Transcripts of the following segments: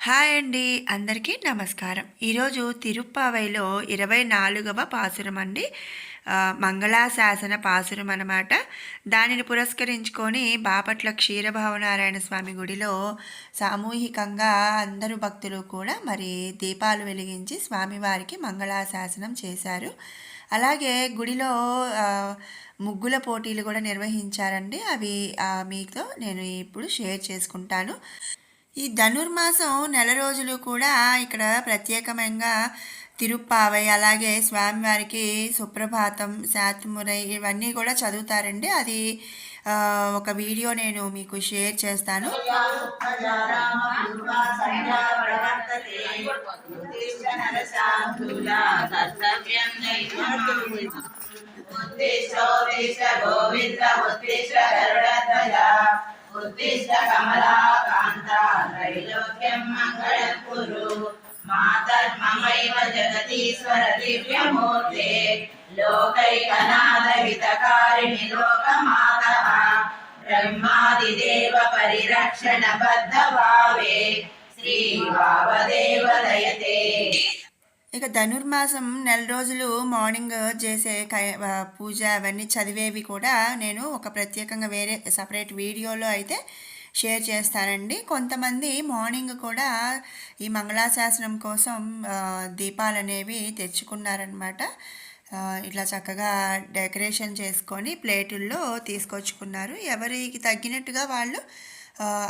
Hi అండి అందరికీ నమస్కారం. ఈరోజు తిరుప్పావైలో ఇరవై నాలుగవ పాసురం అండి. మంగళాశాసన పాసురం అనమాట దానిని పురస్కరించుకొని బాపట్ల క్షీరభావనారాయణ స్వామి గుడిలో సామూహికంగా అందరూ భక్తులు కూడా మరి దీపాలు వెలిగించి స్వామివారికి మంగళాశాసనం చేశారు. అలాగే గుడిలో ముగ్గుల పోటీలు కూడా నిర్వహించారండి. అవి మీతో నేను ఇప్పుడు షేర్ చేసుకుంటాను. ఈ ధనుర్మాసం నెల రోజులు కూడా ఇక్కడ ప్రత్యేకమైన తిరుప్పావై అలాగే స్వామివారికి సుప్రభాతం శాతమురై ఇవన్నీ కూడా చదువుతారండి. అది ఒక వీడియో నేను మీకు షేర్ చేస్తాను. ఉత్తిష్టోత్తిష్ట గోవింద ఉత్తిష్ట ఉత్తిష్ట కమలాకాంత త్రైలోక్యం మంగళం కురు మాతర్మమైవ జగదీశ్వర దివ్యమూర్తే లోకైకనాథ లోకమాత బ్రహ్మాదిదేవ పరిరక్షణ బద్ధ భావే శ్రీ వావదేవ దయతే ఇక ధనుర్మాసం నెల రోజులు మార్నింగ్ చేసే కై- పూజ అవన్నీ చదివేవి కూడా నేను ఒక ప్రత్యేకంగా వేరే సపరేట్ వీడియోలో అయితే షేర్ చేస్తానండి. కొంతమంది మార్నింగ్ కూడా ఈ మంగళాశాసనం కోసం దీపాలు అనేవి తెచ్చుకున్నారనమాట ఇట్లా చక్కగా డెకరేషన్ చేసుకొని ప్లేటుల్లో తీసుకొచ్చుకున్నారు. ఎవరికి తగ్గినట్టుగా వాళ్ళు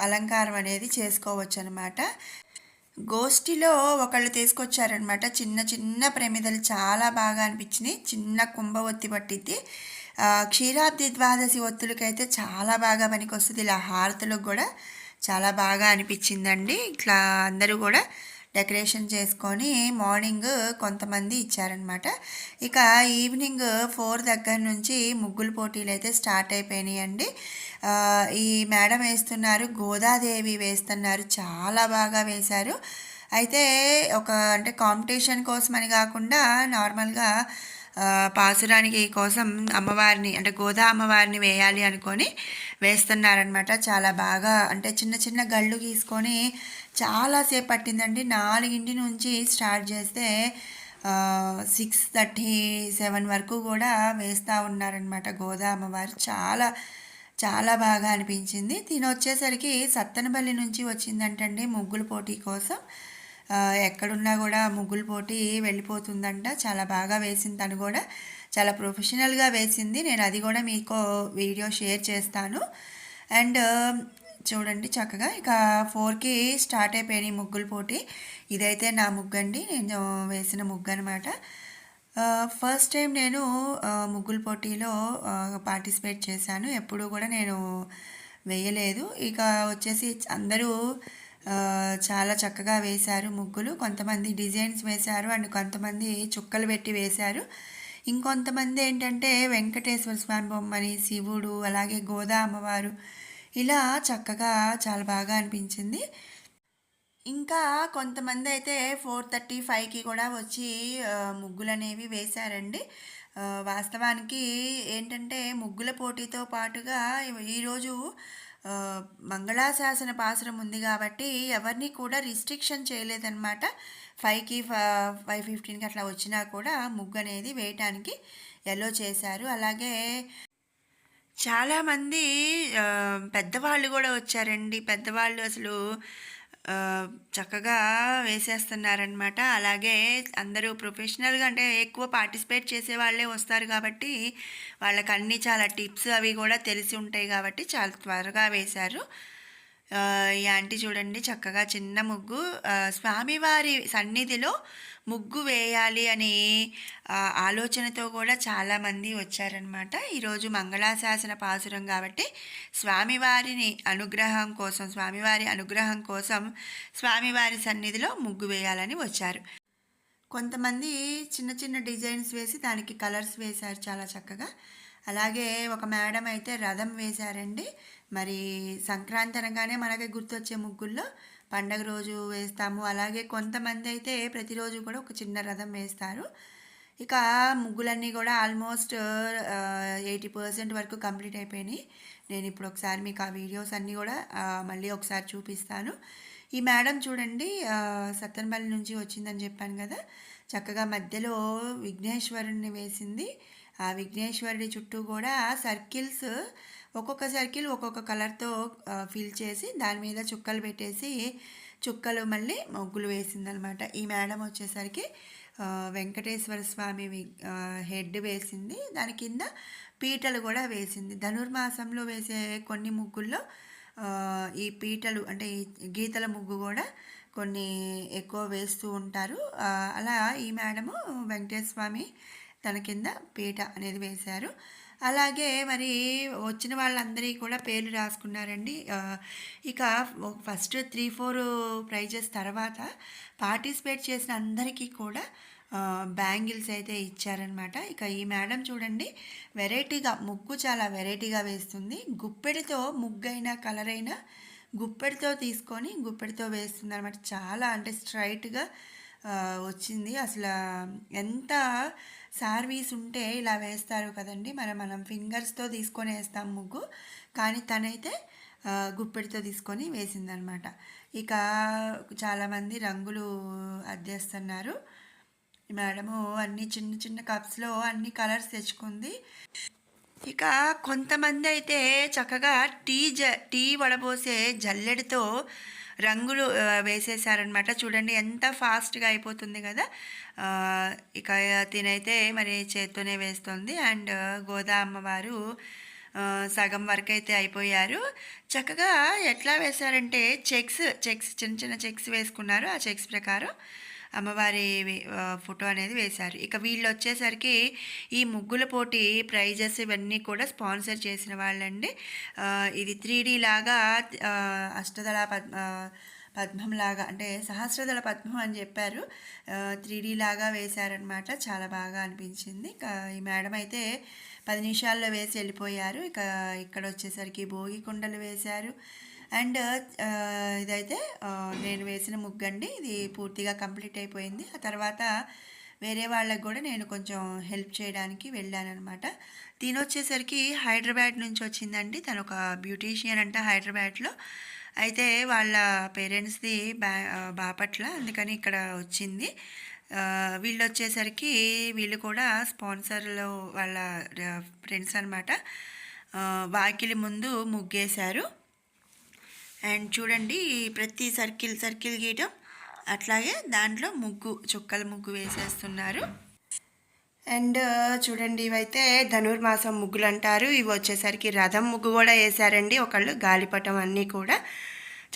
అలంకారం అనేది చేసుకోవచ్చు అనమాట గోష్ఠిలో ఒకళ్ళు తీసుకొచ్చారనమాట చిన్న చిన్న ప్రమిదలు చాలా బాగా అనిపించినాయి. చిన్న కుంభ ఒత్తి పట్టిద్ది. క్షీరాబ్ది ద్వాదశి ఒత్తులకైతే చాలా బాగా పనికొస్తుంది. ఇలా హారతులకు కూడా చాలా బాగా అనిపించిందండి. ఇట్లా అందరూ కూడా డెకరేషన్ చేసుకొని మార్నింగ్ కొంతమంది ఇచ్చారనమాట ఇక ఈవినింగ్ ఫోర్ దగ్గర నుంచి ముగ్గుల పోటీలు అయితే స్టార్ట్ అయిపోయినాయండి. అండి ఈ మేడం వేస్తున్నారు గోదాదేవి వేస్తున్నారు చాలా బాగా వేశారు. అయితే ఒక అంటే కాంపిటీషన్ కోసం అని కాకుండా నార్మల్గా పాసురానికి కోసం అమ్మవారిని అంటే గోదా అమ్మవారిని వేయాలి అనుకొని వేస్తున్నారనమాట చాలా బాగా అంటే చిన్న చిన్న గళ్ళు గీసుకొని చాలాసేపు పట్టిందండి నాలుగింటి నుంచి స్టార్ట్ చేస్తే సిక్స్ థర్టీ సెవెన్ వరకు కూడా వేస్తూ ఉన్నారనమాట గోదా అమ్మవారు చాలా చాలా బాగా అనిపించింది. తిని వచ్చేసరికి సత్తెనపల్లి నుంచి వచ్చిందంటండి ముగ్గుల పోటీ కోసం. ఎక్కడున్నా కూడా ముగ్గుల పోటీ వెళ్ళిపోతుందంట. చాలా బాగా వేసింది తను కూడా. చాలా ప్రొఫెషనల్గా వేసింది. నేను అది కూడా మీకు వీడియో షేర్ చేస్తాను. అండ్ చూడండి చక్కగా. ఇక ఫోర్కి స్టార్ట్ అయిపోయినాయి ముగ్గుల పోటీ. ఇదైతే నా ముగ్గు అండి నేను వేసిన ముగ్గు అనమాట ఫస్ట్ టైం నేను ముగ్గుల పోటీలో పార్టిసిపేట్ చేశాను. ఎప్పుడూ కూడా నేను వేయలేదు. ఇక వచ్చేసి అందరూ చాలా చక్కగా వేశారు ముగ్గులు. కొంతమంది డిజైన్స్ వేశారు అండ్ కొంతమంది చుక్కలు పెట్టి వేశారు. ఇంకొంతమంది ఏంటంటే వెంకటేశ్వర స్వామి బొమ్మని శివుడు అలాగే గోదా అమ్మవారు ఇలా చక్కగా చాలా బాగా అనిపించింది. ఇంకా కొంతమంది అయితే ఫోర్ థర్టీ ఫైవ్కి కూడా వచ్చి ముగ్గులు అనేవి వేశారండి. వాస్తవానికి ఏంటంటే ముగ్గుల పోటీతో పాటుగా ఈరోజు మంగళాశాసన పాసరం ఉంది కాబట్టి ఎవరిని కూడా రిస్ట్రిక్షన్ చేయలేదన్నమాట. ఫైవ్కి ఫైవ్ ఫిఫ్టీన్కి అట్లా వచ్చినా కూడా ముగ్గు అనేది వేయటానికి ఎల్లో చేశారు. అలాగే చాలామంది పెద్దవాళ్ళు కూడా వచ్చారండి. పెద్దవాళ్ళు అసలు చక్కగా వేసేస్తున్నారనమాట అలాగే అందరూ ప్రొఫెషనల్గా అంటే ఎక్కువ పార్టిసిపేట్ చేసే వాళ్ళే వస్తారు కాబట్టి వాళ్ళకి అన్నీ చాలా టిప్స్ అవి కూడా తెలిసి ఉంటాయి కాబట్టి చాలా త్వరగా వేశారు. ఈ ఆంటీ చూడండి చక్కగా చిన్న ముగ్గు. స్వామివారి సన్నిధిలో ముగ్గు వేయాలి అనే ఆలోచనతో కూడా చాలామంది వచ్చారనమాట ఈరోజు మంగళాశాసన పాసురం కాబట్టి స్వామివారిని అనుగ్రహం కోసం స్వామివారి అనుగ్రహం కోసం స్వామివారి సన్నిధిలో ముగ్గు వేయాలని వచ్చారు. కొంతమంది చిన్న చిన్న డిజైన్స్ వేసి దానికి కలర్స్ వేశారు చాలా చక్కగా. అలాగే ఒక మేడం అయితే రథం వేశారండి. మరి సంక్రాంతి అనగానే మనకి గుర్తొచ్చే ముగ్గుల్లో పండగ రోజు వేస్తాము. అలాగే కొంతమంది అయితే ప్రతిరోజు కూడా ఒక చిన్న రథం వేస్తారు. ఇక ముగ్గులన్నీ కూడా ఆల్మోస్ట్ ఎయిటీ పర్సెంట్ వరకు కంప్లీట్ అయిపోయినాయి. నేను ఇప్పుడు ఒకసారి మీకు ఆ వీడియోస్ అన్నీ కూడా మళ్ళీ ఒకసారి చూపిస్తాను. ఈ మేడం చూడండి ఆ, సత్తెనపల్లి నుంచి వచ్చిందని చెప్పాను కదా. చక్కగా మధ్యలో విఘ్నేశ్వరుణ్ణి వేసింది. ఆ విఘ్నేశ్వరుడి చుట్టూ కూడా సర్కిల్స్ ఒక్కొక్క సర్కిల్ ఒక్కొక్క కలర్తో ఫిల్ చేసి దాని మీద చుక్కలు పెట్టేసి చుక్కలు మళ్ళీ ముగ్గులు వేసిందనమాట. ఈ మేడం వచ్చేసరికి వెంకటేశ్వర స్వామి హెడ్ వేసింది. దాని కింద పీటలు కూడా వేసింది. ధనుర్మాసంలో వేసే కొన్ని ముగ్గుల్లో ఈ పీటలు అంటే ఈ గీతల ముగ్గు కూడా కొన్ని ఎక్కువ వేస్తూ ఉంటారు. అలా ఈ మేడము వెంకటేశ్వర స్వామి తన కింద పీట అనేది వేశారు. అలాగే మరి వచ్చిన వాళ్ళందరికీ కూడా పేర్లు రాసుకున్నారండి. ఇక ఫస్ట్ త్రీ ఫోర్ ప్రైజెస్ తర్వాత పార్టిసిపేట్ చేసిన అందరికీ కూడా బ్యాంగిల్స్ అయితే ఇచ్చారనమాట ఇక ఈ మేడం చూడండి వెరైటీగా ముగ్గు చాలా వెరైటీగా వేస్తుంది. గుప్పెడితో ముగ్గు అయినా కలర్ అయినా గుప్పెడితో తీసుకొని గుప్పెడితో వేస్తుంది అనమాట చాలా అంటే స్ట్రైట్గా వచ్చింది. అసలు ఎంత సార్వీస్ ఉంటే ఇలా వేస్తారు కదండి. మరి మనం ఫింగర్స్తో తీసుకొని వేస్తాం ముగ్గు. కానీ తనైతే గుప్పెడితో తీసుకొని వేసిందనమాట. ఇక చాలామంది రంగులు అద్దేస్తున్నారు మేడము అన్ని చిన్న చిన్న కప్స్లో అన్ని కలర్స్ తెచ్చుకుంది. ఇక కొంతమంది అయితే చక్కగా టీ జ టీ వడబోసే జల్లెడితో రంగులు వేసేసారనమాట చూడండి ఎంత ఫాస్ట్గా అయిపోతుంది కదా. ఇక తినైతే మరి చేత్తోనే వేస్తుంది. అండ్ గోదా అమ్మవారు సగం వరకు అయితే అయిపోయారు. చక్కగా ఎట్లా వేశారంటే చెక్స్ చెక్స్ చిన్న చిన్న చెక్స్ వేసుకున్నారు ఆ చెక్స్ ప్రకారం. అమ్మవారి ఫోటో అనేది వేశారు. ఇక వీళ్ళు వచ్చేసరికి ఈ ముగ్గుల పోటీ ప్రైజెస్ ఇవన్నీ కూడా స్పాన్సర్ చేసిన వాళ్ళండి. ఇది త్రీ లాగా అష్టదళ పద్మ పద్మం లాగా అంటే సహస్రదళ పద్మం అని చెప్పారు. త్రీ లాగా వేశారనమాట చాలా బాగా అనిపించింది. ఇక ఈ మేడం అయితే పది నిమిషాల్లో వేసి వెళ్ళిపోయారు. ఇక ఇక్కడ వచ్చేసరికి భోగి కుండలు వేశారు. అండ్ ఇదైతే నేను వేసిన ముగ్గండి ఇది పూర్తిగా కంప్లీట్ అయిపోయింది. ఆ తర్వాత వేరే వాళ్ళకి కూడా నేను కొంచెం హెల్ప్ చేయడానికి వెళ్ళాను అనమాట దీని వచ్చేసరికి హైదరాబాద్ నుంచి వచ్చిందండి. తను ఒక బ్యూటీషియన్ అంట హైదరాబాద్లో. అయితే వాళ్ళ పేరెంట్స్ది బా బాపట్ల అందుకని ఇక్కడ వచ్చింది. వీళ్ళు వచ్చేసరికి వీళ్ళు కూడా స్పాన్సర్లో వాళ్ళ ఫ్రెండ్స్ అనమాట వాకిలి ముందు ముగ్గేశారు. అండ్ చూడండి ప్రతి సర్కిల్ సర్కిల్ గీయటం అట్లాగే దాంట్లో ముగ్గు చుక్కల ముగ్గు వేసేస్తున్నారు. అండ్ చూడండి ఇవైతే ధనుర్మాసం ముగ్గులు అంటారు. ఇవి వచ్చేసరికి రథం ముగ్గు కూడా వేశారండి. ఒకళ్ళు గాలిపటం అన్నీ కూడా.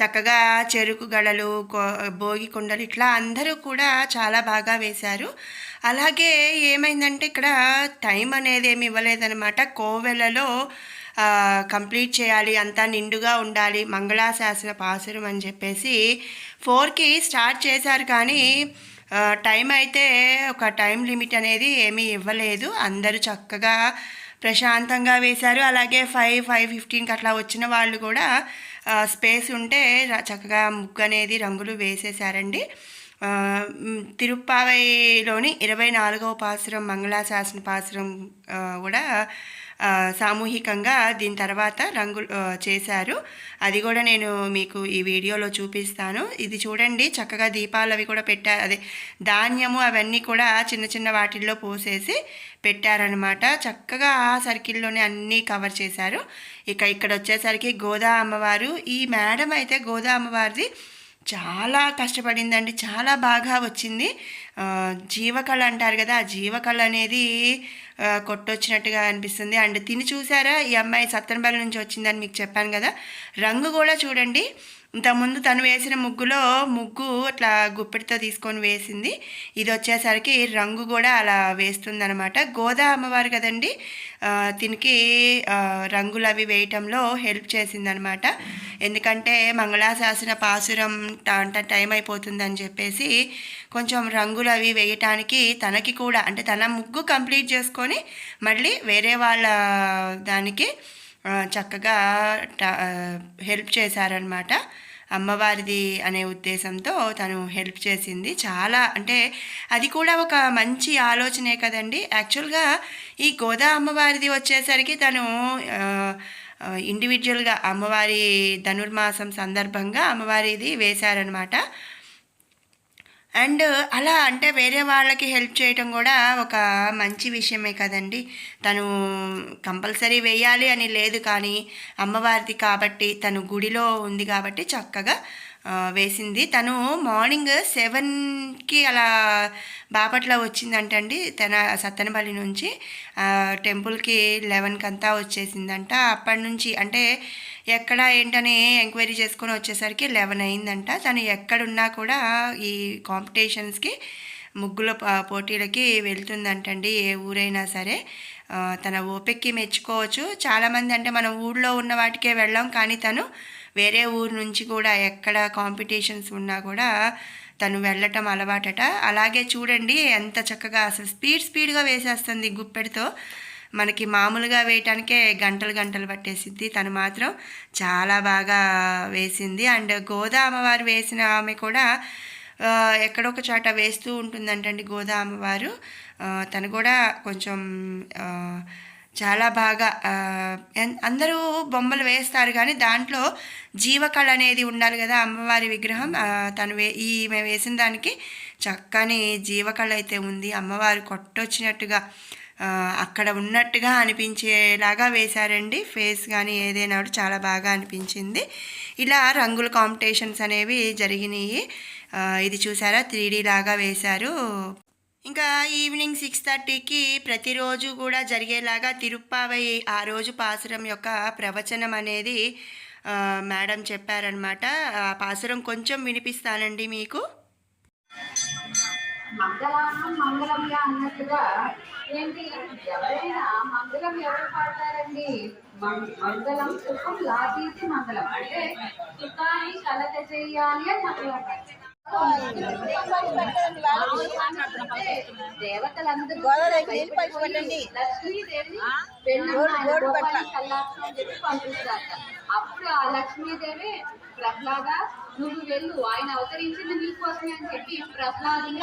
చక్కగా చెరుకు గడలు భోగి కుండలు ఇట్లా అందరూ కూడా చాలా బాగా వేశారు. అలాగే ఏమైందంటే ఇక్కడ టైం అనేది ఏమి ఇవ్వలేదన్నమాట. కోవెలలో కంప్లీట్ చేయాలి అంతా నిండుగా ఉండాలి మంగళాశాసన పాసురం అని చెప్పేసి ఫోర్కి స్టార్ట్ చేశారు కానీ టైం అయితే ఒక టైం లిమిట్ అనేది ఏమీ ఇవ్వలేదు. అందరూ చక్కగా ప్రశాంతంగా వేశారు. అలాగే ఫైవ్ ఫైవ్ ఫిఫ్టీన్కి అట్లా వచ్చిన వాళ్ళు కూడా స్పేస్ ఉంటే చక్కగా ముగ్గు అనేది రంగులు వేసేసారండి తిరుప్పావైలోని ఇరవై నాలుగవ పాసురం మంగళాశాసన పాసురం కూడా సామూహికంగా దీని తర్వాత రంగులు చేశారు. అది కూడా నేను మీకు ఈ వీడియోలో చూపిస్తాను. ఇది చూడండి చక్కగా దీపాలు అవి కూడా పెట్టారు అదే ధాన్యము అవన్నీ కూడా చిన్న చిన్న వాటిల్లో పోసేసి పెట్టారనమాట చక్కగా ఆ సర్కిల్లోనే అన్నీ కవర్ చేశారు. ఇక ఇక్కడ వచ్చేసరికి గోదా అమ్మవారు. ఈ మేడం అయితే గోదా అమ్మవారిది చాలా కష్టపడిందండి. చాలా బాగా వచ్చింది. జీవకళ అంటారు కదా ఆ జీవకళ అనేది కొట్టొచ్చినట్టుగా అనిపిస్తుంది. అండ్ తిని చూసారా ఈ అమ్మాయి సత్తెనపల్లి నుంచి వచ్చిందని మీకు చెప్పాను కదా. రంగు కూడా చూడండి. ఇంతకుముందు తను వేసిన ముగ్గులో ముగ్గు అట్లా గుప్పెడితో తీసుకొని వేసింది. ఇది వచ్చేసరికి రంగు కూడా అలా వేస్తుంది అనమాట గోదా అమ్మవారు కదండి దీనికి రంగులు అవి వేయటంలో హెల్ప్ చేసిందనమాట ఎందుకంటే మంగళాశాసన పాసురం అంత టైం అయిపోతుందని చెప్పేసి కొంచెం రంగులు అవి వేయటానికి తనకి కూడా అంటే తన ముగ్గు కంప్లీట్ చేసుకొని మళ్ళీ వేరే వాళ్ళ దానికి చక్కగా ట- హెల్ప్ చేశారనమాట అమ్మవారిది అనే ఉద్దేశంతో తను హెల్ప్ చేసింది. చాలా అంటే అది కూడా ఒక మంచి ఆలోచనే కదండి. యాక్చువల్గా ఈ గోదా అమ్మవారిది వచ్చేసరికి తను ఇండివిజువల్గా అమ్మవారి ధనుర్మాసం సందర్భంగా అమ్మవారిది వేశారనమాట అండ్ అలా అంటే వేరే వాళ్ళకి హెల్ప్ చేయటం కూడా ఒక మంచి విషయమే కదండి. తను కంపల్సరీ వేయాలి అని లేదు కానీ అమ్మవారిది కాబట్టి తను గుడిలో ఉంది కాబట్టి చక్కగా వేసింది. తను మార్నింగ్ సెవెన్కి అలా బాపట్ల వచ్చిందంటండి. తన సత్తెనపల్లి నుంచి టెంపుల్కి లెవెన్కి అంతా వచ్చేసిందంట. అప్పటి నుంచి అంటే ఎక్కడ ఏంటని ఎంక్వైరీ చేసుకొని వచ్చేసరికి లెవెన్ అయిందంట. తను ఎక్కడున్నా కూడా ఈ కాంపిటీషన్స్కి ముగ్గుల పోటీలకి వెళ్తుందంటండి ఏ ఊరైనా సరే. తన ఓపిక్కి మెచ్చుకోవచ్చు. చాలామంది అంటే మన ఊళ్ళో ఉన్న వాటికే వెళ్ళాం కానీ తను వేరే ఊరు నుంచి కూడా ఎక్కడ కాంపిటీషన్స్ ఉన్నా కూడా తను వెళ్ళటం అలవాటట. అలాగే చూడండి ఎంత చక్కగా అసలు స్పీడ్ స్పీడ్గా వేసేస్తుంది గుప్పెడితో. మనకి మామూలుగా వేయటానికే గంటలు గంటలు పట్టేసిద్ది. తను మాత్రం చాలా బాగా వేసింది. అండ్ గోదా అమ్మవారు వేసిన ఆమె కూడా ఎక్కడొక చాట వేస్తూ ఉంటుందంటండి గోదా అమ్మవారు తను కూడా కొంచెం చాలా బాగా ఎన్- అందరూ బొమ్మలు వేస్తారు కానీ దాంట్లో జీవకళ అనేది ఉండాలి కదా అమ్మవారి విగ్రహం. తను వే ఈమె వేసిన దానికి చక్కని జీవకళ అయితే ఉంది. అమ్మవారు కొట్టొచ్చినట్టుగా అక్కడ ఉన్నట్టుగా అనిపించేలాగా వేశారండి. ఫేస్ కానీ ఏదైనా కూడా చాలా బాగా అనిపించింది. ఇలా రంగుల కాంపిటీషన్స్ అనేవి జరిగినాయి. ఇది చూసారా? త్రీ లాగా వేశారు. ఇంకా ఈవినింగ్ సిక్స్ థర్టీకి ప్రతిరోజు కూడా జరిగేలాగా తిరుప్పావై ఆ రోజు పాసురం యొక్క ప్రవచనం అనేది మేడం చెప్పారనమాట ఆ పాసురం కొంచెం వినిపిస్తానండి మీకు. మంగళానం మంగళంగా అన్నట్టుగా ఏంటి? ఎవరైనా మంగళం ఎవరు పాడతారండి? మంగళం సుఖం లాభీతి మంగళం. అంటే సుఖాన్ని కలగ చేయాలి అని మంగళం. దేవతలందరూ లక్ష్మీదేవిని అని చెప్పి పంపిస్తారు అప్పుడు ఆ లక్ష్మీదేవి ప్రహ్లాద నువ్వు వెళ్ళు. ఆయన అవతరించింది నీకోసమే అని చెప్పి ప్రహ్లాదుని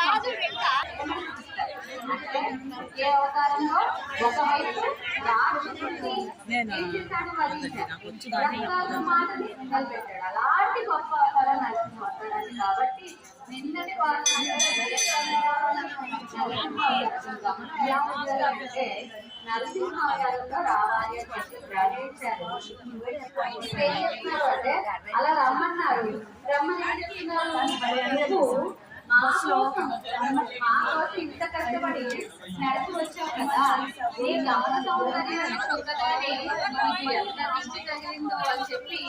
ఏ అవతారంలో? ఒకవైపు రాక్షసుడిని మాటని నిలబెట్టాడు. అలాంటి గొప్ప అవతారం నరసింహ అవతారాన్ని కాబట్టి నిన్నటి వారం ఉండాలంటే నరసింహ అవతారంలో రావాలి అని చెప్పి గ్రాడ్యుయేట్స్ ఏం చెప్తున్నారు? అంటే అలా రమ్మన్నారు రమ్మని ఇంత కష్టపడి నడిచి వచ్చావు కదా. నీ గమన సౌందర్యం చూడగానే నీకు ఎంత దిష్టి తగిలిందో అని చెప్పి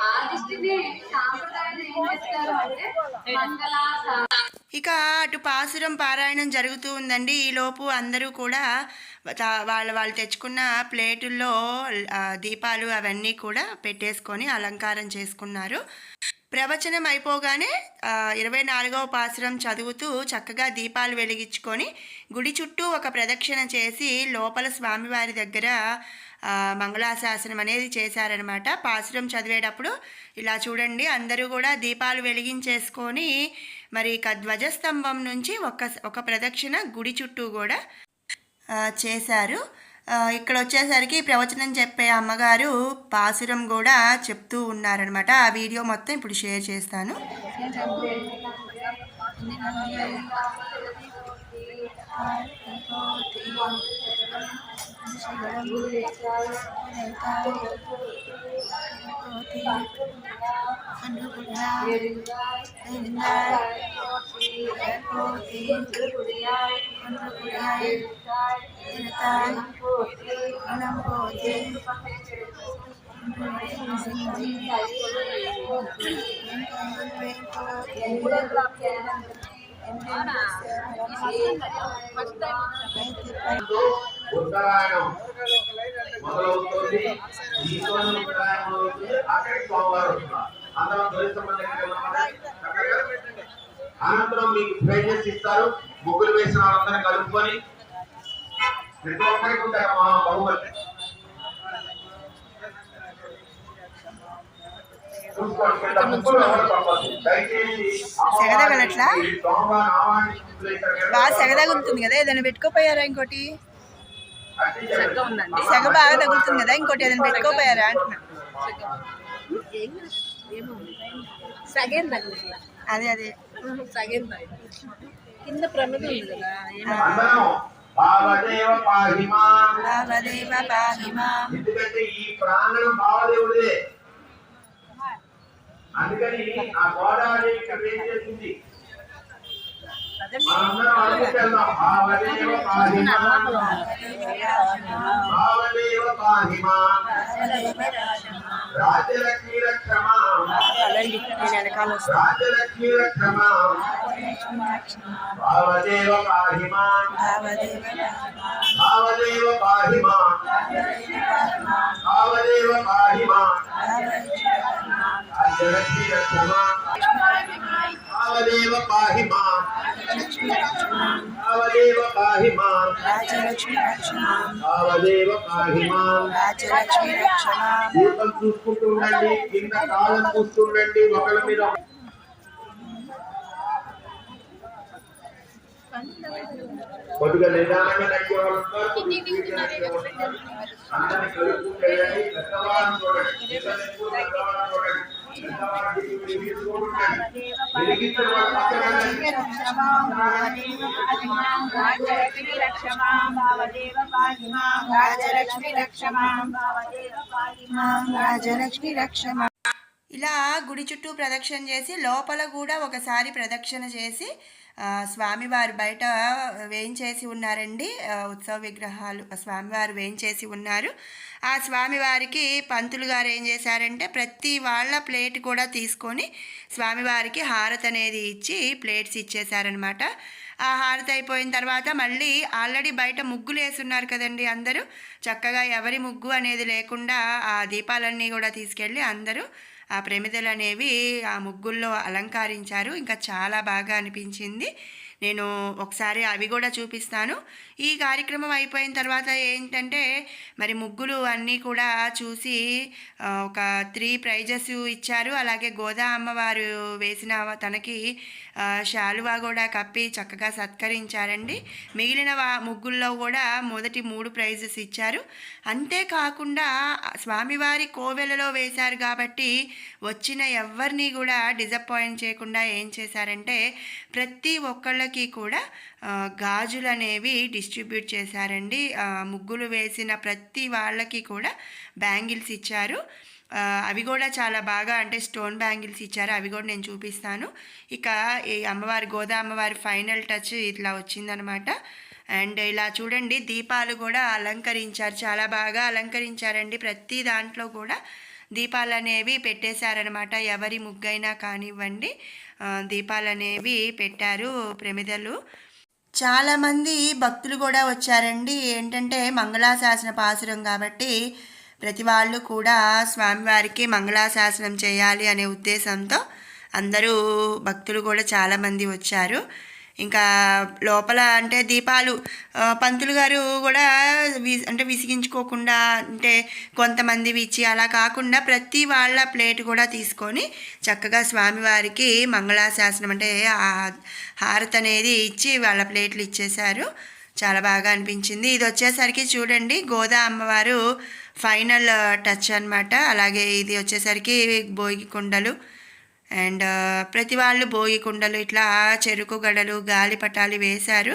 ఆ దిష్టిని సాంప్రదాయాన్ని ఏం చేస్తారు అంటే మంగళ ఇక అటు పాసురం పారాయణం జరుగుతూ ఉందండి. ఈలోపు అందరూ కూడా తా- వాళ్ళ వాళ్ళు తెచ్చుకున్న ప్లేటుల్లో దీపాలు అవన్నీ కూడా పెట్టేసుకొని అలంకారం చేసుకున్నారు. ప్రవచనం అయిపోగానే ఇరవై నాలుగవ పాసురం చదువుతూ చక్కగా దీపాలు వెలిగించుకొని గుడి చుట్టూ ఒక ప్రదక్షిణ చేసి లోపల స్వామివారి దగ్గర మంగళాశాసనం అనేది చేశారనమాట. పాసురం చదివేటప్పుడు ఇలా చూడండి అందరూ కూడా దీపాలు వెలిగించేసుకొని మరి ఇక ధ్వజస్తంభం నుంచి ఒక ఒక ప్రదక్షిణ గుడి చుట్టూ కూడా చేశారు. ఇక్కడ వచ్చేసరికి ప్రవచనం చెప్పే అమ్మగారు పాసురం కూడా చెప్తూ ఉన్నారనమాట ఆ వీడియో మొత్తం ఇప్పుడు షేర్ చేస్తాను ఉత్తరాయణం మొదలవుతుంది ఈశ్వరుని ఉత్తరాయణం మొదలవుతుంది అక్కడికి సోమవారం వస్తున్నారు అందరం దొరికిన మన దగ్గర ఉన్నామా? చక్కగా? అనంతరం మీకు ప్రైజెస్ ఇస్తారు. ముగ్గులు వేసిన వాళ్ళందరం కలుపుకొని. ప్రతి ఒక్కరికి బహుమతి సెగదగలట్లా? ముగ్గులు వేశారు కదా, బాగా సెగదగులుతుంది కదా ఏదైనా పెట్టుకోపోయారా ఇంకోటి? సెగ బాగా తగులుతుంది కదా ఇంకోటి ఏదైనా పెట్టుకోపోయారా అంటున్నా. సగేం. అదే అదే. సగేం కింద ప్రమిద ఉంది కదా భావదేవ పాహిమా. భావదేవ పాహిమా. ఎందుకంటే ఈ ప్రాంగణం భావదేవుడే అందుకని ఆ గోదావరి ఇక్కడ ఏం చేసింది మనందరం అనుకుంటున్నాం భావదేవ పాహిమా. భావదేవ పాహిమా. రాజ్యలక్ష్మీ రక్షమా అలాంటి నేను వెనకాల వస్తాను రాజ్యలక్ష్మీ రక్షమా భావదేవ పాహిమా రాజలక్ష్మి రక్షమా భావదేవ పాహిమా రాజలక్ష్మి రక్షమా దీపం చూసుకుంటూ ఉండండి కింద కాలం చూస్తుండండి ఒకళ్ళ మీద. కొద్దిగా నిదానంగా నడిచే వాళ్ళందరూ అందరినీ కలుపుకుంటేయండి పెద్దవాళ్ళని చూడండి. పిల్లల్ని ఎక్కువ పెద్దవాళ్ళని చూడండి. రాజలక్ష్మి రక్షమా. ఇలా గుడి చుట్టూ ప్రదక్షిణ చేసి లోపల కూడా ఒకసారి ప్రదక్షిణ చేసి స్వామివారు బయట వేయించేసి ఉన్నారండి. ఉత్సవ విగ్రహాలు స్వామివారు వేయించేసి ఉన్నారు. ఆ స్వామివారికి పంతులు గారు ఏం చేశారంటే ప్రతి వాళ్ళ ప్లేట్ కూడా తీసుకొని స్వామివారికి హారతి అనేది ఇచ్చి ప్లేట్స్ ఇచ్చేశారనమాట ఆ హారతి అయిపోయిన తర్వాత మళ్ళీ ఆల్రెడీ బయట ముగ్గులు వేసున్నారు కదండి అందరూ. చక్కగా ఎవరి ముగ్గు అనేది లేకుండా ఆ దీపాలన్నీ కూడా తీసుకెళ్ళి అందరూ ఆ ప్రమిదలు అనేవి ఆ ముగ్గుల్లో అలంకరించారు. ఇంకా చాలా బాగా అనిపించింది. నేను ఒకసారి అవి కూడా చూపిస్తాను. ఈ కార్యక్రమం అయిపోయిన తర్వాత ఏంటంటే మరి ముగ్గులు అన్నీ కూడా చూసి ఒక త్రీ ప్రైజెస్ ఇచ్చారు. అలాగే గోదా అమ్మవారు వేసిన తనకి శాలువా కూడా కప్పి చక్కగా సత్కరించారండి. మిగిలిన వా- ముగ్గుల్లో కూడా మొదటి మూడు ప్రైజెస్ ఇచ్చారు. అంతేకాకుండా స్వామివారి కోవెలలో వేశారు కాబట్టి వచ్చిన ఎవరిని కూడా డిసప్పాయింట్ చేయకుండా ఏం చేశారంటే ప్రతి ఒక్కళ్ళకి కూడా గాజులు అనేవి డిస్ట్రిబ్యూట్ చేశారండి. ముగ్గులు వేసిన ప్రతి వాళ్ళకి కూడా బ్యాంగిల్స్ ఇచ్చారు. అవి కూడా చాలా బాగా అంటే స్టోన్ బ్యాంగిల్స్ ఇచ్చారు. అవి కూడా నేను చూపిస్తాను. ఇక ఈ అమ్మవారి గోదా అమ్మవారి ఫైనల్ టచ్ ఇట్లా వచ్చిందనమాట. అండ్ ఇలా చూడండి దీపాలు కూడా అలంకరించారు. చాలా బాగా అలంకరించారండి. ప్రతి దాంట్లో కూడా దీపాలు అనేవి పెట్టేశారనమాట ఎవరి ముగ్గైనా కానివ్వండి దీపాలు అనేవి పెట్టారు ప్రమిదలు. చాలామంది భక్తులు కూడా వచ్చారండి. ఏంటంటే మంగళాశాసన పాసురం కాబట్టి ప్రతి వాళ్ళు కూడా స్వామివారికి మంగళాశాసనం చేయాలి అనే ఉద్దేశంతో అందరూ భక్తులు కూడా చాలామంది వచ్చారు. ఇంకా లోపల అంటే దీపాలు పంతులు గారు కూడా వి అంటే విసిగించుకోకుండా అంటే కొంతమంది విచ్చి అలా కాకుండా ప్రతి వాళ్ళ ప్లేట్ కూడా తీసుకొని చక్కగా స్వామివారికి మంగళాశాసనం అంటే ఆ హారతి అనేది ఇచ్చి వాళ్ళ ప్లేట్లు ఇచ్చేశారు. చాలా బాగా అనిపించింది. ఇది వచ్చేసరికి చూడండి గోదా అమ్మవారు ఫైనల్ టచ్ అనమాట అలాగే ఇది వచ్చేసరికి భోగి కుండలు. అండ్ ప్రతి వాళ్ళు భోగి కుండలు ఇట్లా చెరుకు గడలు గాలిపటాలు వేశారు.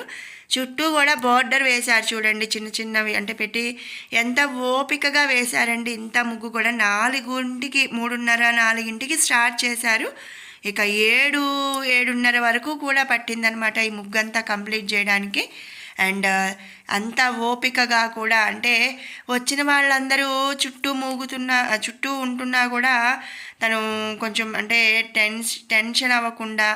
చుట్టూ కూడా బోర్డర్ వేశారు చూడండి చిన్న చిన్నవి. అంటే పెట్టి ఎంత ఓపికగా వేశారండి. ఇంత ముగ్గు కూడా నాలుగుంటికి మూడున్నర నాలుగింటికి స్టార్ట్ చేశారు. ఇక ఏడు ఏడున్నర వరకు కూడా పట్టిందనమాట ఈ ముగ్గంతా కంప్లీట్ చేయడానికి. అండ్ అంత ఓపికగా కూడా అంటే వచ్చిన వాళ్ళందరూ చుట్టూ మూగుతున్నా చుట్టూ ఉంటున్నా కూడా తను కొంచెం అంటే టెన్స్ టెన్షన్ అవ్వకుండా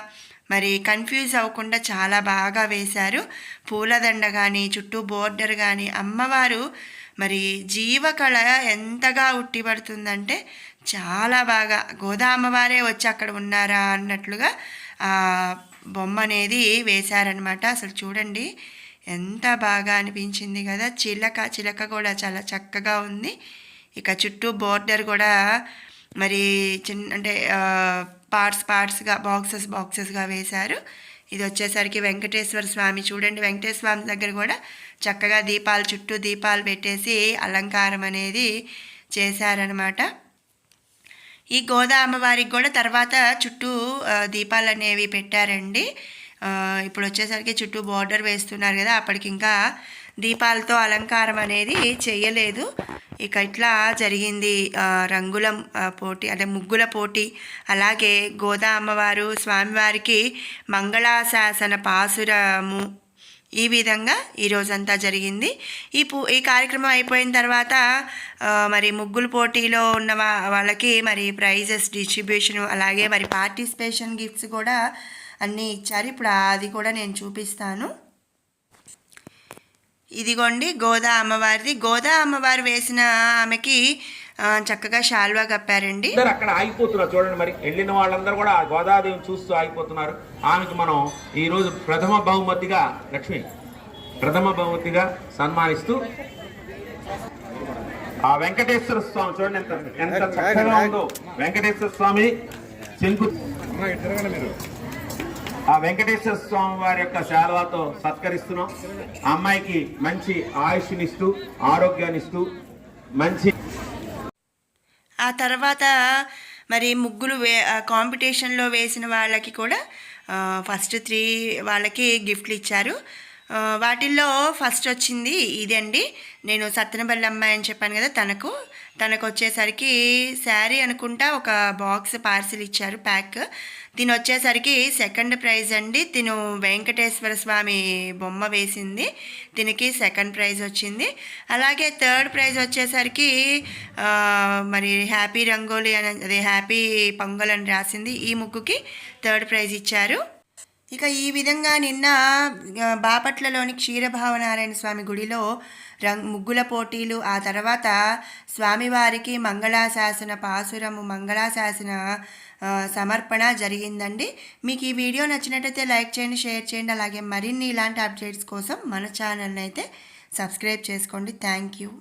మరి కన్ఫ్యూజ్ అవ్వకుండా చాలా బాగా వేశారు. పూలదండ కానీ చుట్టూ బోర్డర్ కానీ అమ్మవారు మరి జీవకళ ఎంతగా ఉట్టిపడుతుందంటే చాలా బాగా. గోదా అమ్మవారే వచ్చి అక్కడ ఉన్నారా అన్నట్లుగా ఆ బొమ్మ అనేది వేశారనమాట అసలు చూడండి. ఎంత బాగా అనిపించింది కదా. చిలక చిలక కూడా చాలా చక్కగా ఉంది. ఇక చుట్టూ బోర్డర్ కూడా మరి చిన్న అంటే పార్ట్స్ పార్ట్స్గా బాక్సెస్ బాక్సెస్గా వేశారు. ఇది వచ్చేసరికి వెంకటేశ్వర స్వామి. చూడండి వెంకటేశ్వర స్వామి దగ్గర కూడా చక్కగా దీపాలు చుట్టూ దీపాలు పెట్టేసి అలంకారం అనేది చేశారనమాట ఈ గోదా అమ్మవారికి కూడా తర్వాత చుట్టూ దీపాలు అనేవి పెట్టారండి. ఇప్పుడు వచ్చేసరికి చుట్టూ బార్డర్ వేస్తున్నారు కదా అప్పటికి ఇంకా దీపాలతో అలంకారం అనేది చేయలేదు. ఇక ఇట్లా జరిగింది. రంగుల పోటీ అంటే ముగ్గుల పోటీ. అలాగే గోదా అమ్మవారు స్వామివారికి మంగళాశాసన పాసురము. ఈ విధంగా ఈరోజంతా జరిగింది. ఈ పూ ఈ కార్యక్రమం అయిపోయిన తర్వాత మరి ముగ్గులు పోటీలో ఉన్న వాళ్ళకి మరి ప్రైజెస్ డిస్ట్రిబ్యూషన్ అలాగే మరి పార్టిసిపేషన్ గిఫ్ట్స్ కూడా అన్నీ ఇచ్చారు. ఇప్పుడు అది కూడా నేను చూపిస్తాను. ఇదిగోండి గోదా అమ్మవారిది. గోదా అమ్మవారు వేసిన ఆమెకి చక్కగా శాల్వా కప్పారండి. అక్కడ ఆగిపోతున్నారు. చూడండి మరి వెళ్ళిన వాళ్ళందరూ కూడా ఆ గోదాదేవిని చూస్తూ ఆగిపోతున్నారు. ఆమెకు మనం ఈ రోజు ప్రథమ బహుమతిగా లక్ష్మి ప్రథమ బహుమతిగా సన్మానిస్తూ ఆ వెంకటేశ్వర స్వామి చూడండి ఎంత ఎంత చక్కగా ఉందో. వెంకటేశ్వర స్వామి శంకు ఆ వెంకటేశ్వర స్వామి వారి యొక్క శాలువాతో సత్కరిస్తున్నాం. అమ్మాయికి మంచి ఆయుష్నిస్తూ ఆరోగ్యాన్ని ఇస్తూ మంచి ఆ తర్వాత మరి ముగ్గులు వే కాంపిటీషన్లో వేసిన వాళ్ళకి కూడా ఫస్ట్ త్రీ వాళ్ళకి గిఫ్ట్లు ఇచ్చారు. వాటిల్లో ఫస్ట్ వచ్చింది ఇదండి. నేను సత్తెనబల్లి అమ్మాయి అని చెప్పాను కదా తనకు. తనకు వచ్చేసరికి శారీ అనుకుంటా ఒక బాక్స్ పార్సిల్ ఇచ్చారు ప్యాక్ దీని వచ్చేసరికి సెకండ్ ప్రైజ్ అండి. తిను వెంకటేశ్వర స్వామి బొమ్మ వేసింది. దీనికి సెకండ్ ప్రైజ్ వచ్చింది. అలాగే థర్డ్ ప్రైజ్ వచ్చేసరికి మరి హ్యాపీ రంగోలీ అని అదే హ్యాపీ పొంగల్ అని రాసింది. ఈ ముగ్గుకి థర్డ్ ప్రైజ్ ఇచ్చారు. ఇక ఈ విధంగా నిన్న బాపట్లలోని క్షీరభావనారాయణ స్వామి గుడిలో రంగ్ ముగ్గుల పోటీలు ఆ తర్వాత స్వామివారికి మంగళాశాసన పాసురము మంగళాశాసన సమర్పణ జరిగిందండి. మీకు ఈ వీడియో నచ్చినట్టయితే లైక్ చేయండి షేర్ చేయండి అలాగే మరిన్ని ఇలాంటి అప్డేట్స్ కోసం మన ఛానల్ని అయితే సబ్స్క్రైబ్ చేసుకోండి. Thank you.